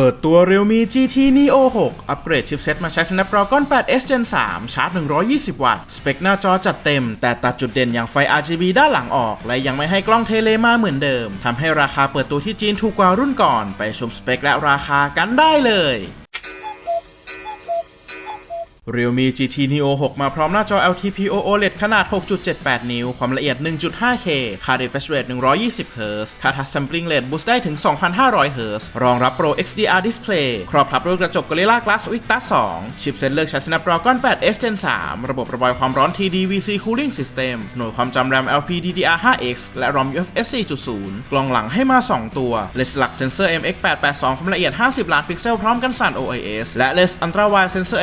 เปิดตัว Realme GT Neo 6 อัปเกรดชิปเซ็ตมาใช้ Snapdragon 8 S Gen 3 ชาร์จ 120 วัตต์ สเปคหน้าจอจัดเต็ม แต่ตัดจุดเด่นอย่างไฟ RGB ด้านหลังออก และยังไม่ให้กล้องเทเลมาเหมือนเดิม ทำให้ราคาเปิดตัวที่จีนถูกกว่ารุ่นก่อน ไปชมสเปคและราคากันได้เลย Realme GT Neo 6 มาพร้อมหน้าจอ LTPO OLED ขนาด 6.78 นิ้ว ความละเอียด 1.5K ค่า refresh rate 120 Hz ค่า touch sampling rate boost ได้ถึง 2,500 Hz รองรับ Pro XDR display ครอบทับด้วยกระจก Gorilla Glass Victus 2 ชิปเซ็ตเลือกใช้ Snapdragon 8 S Gen 3 ระบบระบายความร้อน TDVC cooling system หน่วยความจำ RAM LPDDR5X และ ROM UFS 4.0 กล้องหลังให้มา 2 ตัว เลนส์หลักเซนเซอร์ MX882 ความละเอียด 50 ล้านพิกเซลพร้อมกันสั่น OIS และเลนส์ Ultra Wide เซนเซอร์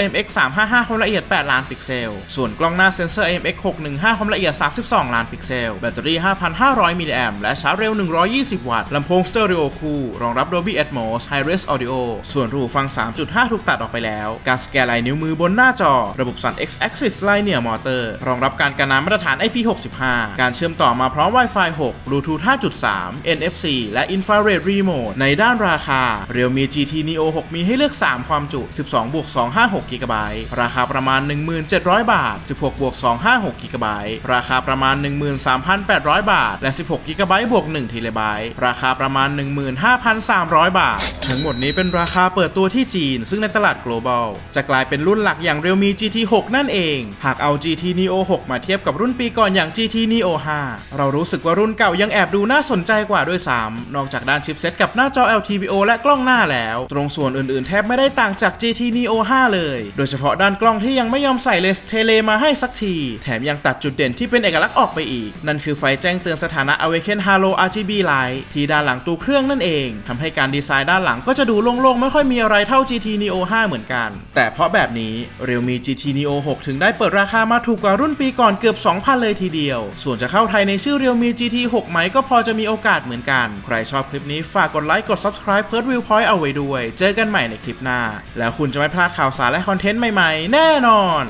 5.5ความละเอียด 8 ล้านพิกเซล ส่วนกล้องหน้าเซนเซอร์ MX615 ความละเอียด 32 ล้านพิกเซล แบตเตอรี่ 5,500 มิลลิแอมและชาร์จเร็ว 120 วัตต์ ลำโพงสเตอริโอคู่ รองรับ Dolby Atmos High Res Audio ส่วนรูฟัง 3.5 ถูกตัดออกไปแล้ว การสแกนลายนิ้วมือบนหน้าจอ ระบบสั่น X Axis Linear Motor รองรับการกันน้ำมาตรฐาน IP65 การเชื่อมต่อมาพร้อม Wi-Fi 6 Bluetooth 5.3 NFC และ Infrared Remote ในด้านราคา Realme GT Neo 6 มีให้เลือก 3 ความจุ 12บวก256 GB ราราคาประมาณ 1700 บาท 16บวก256 GB ราคาประมาณ 13,800 บาท และ 16 GB บวก1 TB ราคาประมาณ 15,300 บาท ทั้งหมดนี้เป็นราคาเปิดตัวที่จีน ซึ่งในตลาด global จะกลายเป็นรุ่นหลักอย่าง Realme GT 6 นั่นเอง หากเอา GT Neo 6 มาเทียบกับรุ่นปีก่อนอย่าง GT Neo 5 เรารู้สึกว่ารุ่นเก่ายังแอบดูน่าสนใจกว่าด้วยซ้ำนอกจากด้านชิปเซ็ตกับหน้าจอ LTPO และกล้องหน้าแล้ว ตรงส่วนอื่นๆ แทบไม่ได้ต่างจาก GT Neo 5 เลย โดยเฉพาะด้านกล้องที่ยังไม่ยอมใส่เลนส์เทเลมาให้สักที แถมยังตัดจุดเด่นที่เป็นเอกลักษณ์ออกไปอีก นั่นคือไฟแจ้งเตือนสถานะ Awaken Halo RGB Light ที่ด้านหลังตัวเครื่องนั่นเองทำให้การดีไซน์ด้านหลังก็จะดูโล่งๆ ไม่ค่อยมีอะไรเท่า GT Neo 5 เหมือนกัน แต่เพราะแบบนี้ Realme GT Neo 6 ถึงได้เปิดราคามาถูกกว่ารุ่นปีก่อนเกือบ 2,000 เลยทีเดียว ส่วนจะเข้าไทยในชื่อ Realme GT 6 ไหมก็พอจะมีโอกาสเหมือนกัน ใครชอบคลิปนี้ฝากกดไลค์กด Subscribe เพิร์ดวิวพอยต์เอาไว้ด้วย เจอกันใหม่ในคลิปหน้า แล้วคุณจะไม่พลาดข่าวสารและคอนเทนต์ใหม่ๆแน่นอน